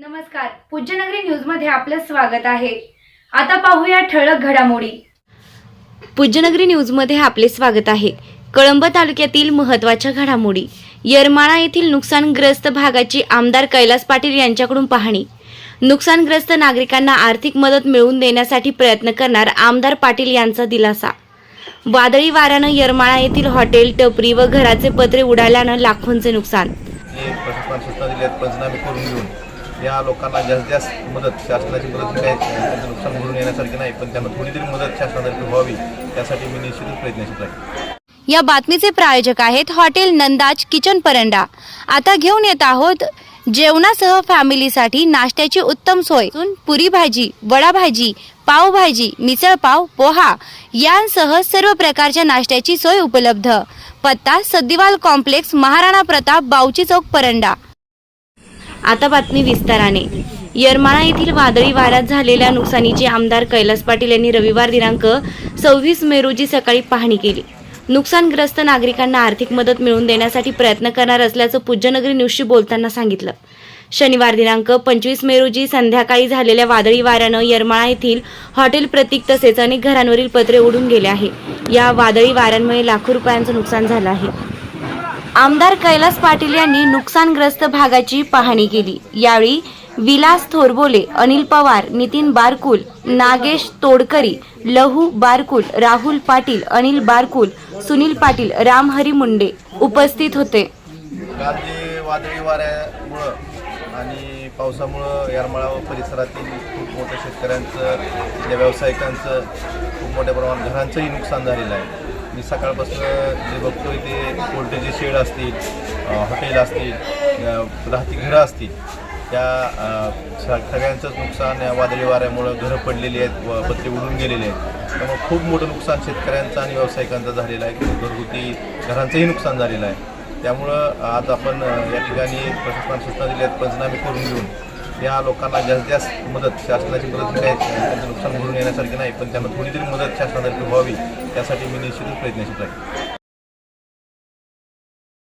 नमस्कार. पूज्यनगरी न्यूजमध्ये आपलं स्वागत आहे. आता पाहूया ठळक घडामोडी. पूज्यनगरी न्यूजमध्ये आपले स्वागत आहे. कळंब तालुक्यातील महत्त्वाच्या घडामोडी. येरमाळा येथील नुकसानग्रस्त भागाची आमदार कैलास पाटील यांच्याकडून पाहणी. नुकसानग्रस्त नागरिकांना आर्थिक मदत मिळवून देण्यासाठी प्रयत्न करणार आमदार पाटील यांचा दिलासा. वादळी वाऱ्यानं येरमाळा येथील हॉटेल टपरी व घराचे पत्रे उडाल्यानं लाखोंचे नुकसान. पंचनामे करून घेऊन. या लोकांना जास्तीत जास्त मदत शासनाची मदत काय त्यांचं नुकसान भरून येण्यासारखी नाही पण त्यांना थोडी तरी मदत शासनातर्फे व्हावी त्यासाठी मी निश्चितच प्रयत्नशील आहे. या बातमीचे प्रायोजक आहेत हॉटेल नंदाज किचन परंडा. आता घेऊन येत आहोत जेवणासह फॅमिलीसाठी नाश्त्याची उत्तम सोय. पुरी भाजी वडा भाजी पाव भाजी मिसळ पाव पोहा यांसह सर्व प्रकारच्या नाश्त्याची सोय उपलब्ध. पत्ता सद्दिवाल कॉम्प्लेक्स महाराणा प्रताप बावची चौक परंडा. आता बातमी विस्ताराने. येरमाळा येथील वादळी वाऱ्यात झालेल्या नुकसानीची आमदार कैलास पाटील यांनी रविवार दिनांक सव्वीस मे रोजी सकाळी पाहणी केली. नुकसानग्रस्त नागरिकांना आर्थिक मदत मिळवून देण्यासाठी प्रयत्न करणार असल्याचं पूज्यनगरी न्यूजशी बोलताना सांगितलं. शनिवार दिनांक पंचवीस मे रोजी संध्याकाळी झालेल्या वादळी वाऱ्यानं येरमाळा येथील हॉटेल प्रतीक तसेच अनेक घरांवरील पत्रे उडून गेले आहे. या वादळी वाऱ्यांमुळे लाखो रुपयांचं नुकसान झालं आहे. आमदार कैलास पाटील यांनी नुकसानग्रस्त भागाची पाहणी केली. यावेळी विलास थोरबोले अनिल पवार नितीन बारकुल नागेश तोडकरी लहू बारकुल राहुल पाटील अनिल बारकुल सुनील पाटील रामहरी मुंडे उपस्थित होते. काल जे वादळी वाऱ्यामुळं आणि पावसामुळं येरमाळा व परिसरातील खूप मोठ्या शेतकऱ्यांचं त्या व्यावसायिकांचं खूप मोठ्या प्रमाणात घरांचंही नुकसान झालेलं आहे. मी सकाळपासून जे बघतोय ते पोल्ट्रीचे शेड असतील हॉटेल असतील राहती घरं असतील त्या स- सगळ्यांचंच नुकसान या वादळी वाऱ्यामुळं घरं पडलेली आहेत व पत्रे उडून गेलेले आहेत. त्यामुळे खूप मोठं नुकसान शेतकऱ्यांचं आणि व्यावसायिकांचं झालेलं आहे. घरगुती घरांचंही नुकसान झालेलं आहे. त्यामुळं आज आपण या ठिकाणी प्रशासनाला सूचना दिल्यात पंचनामे करून घेऊन. या लोकांना जास्तीत जास्त मदत शासनाची मदत काय त्यांचं नुकसान भरून येण्यासारखी नाही पण त्यांना थोडी तरी मदत शासनातर्फे व्हावी त्यासाठी मी निश्चितच प्रयत्नशील राहील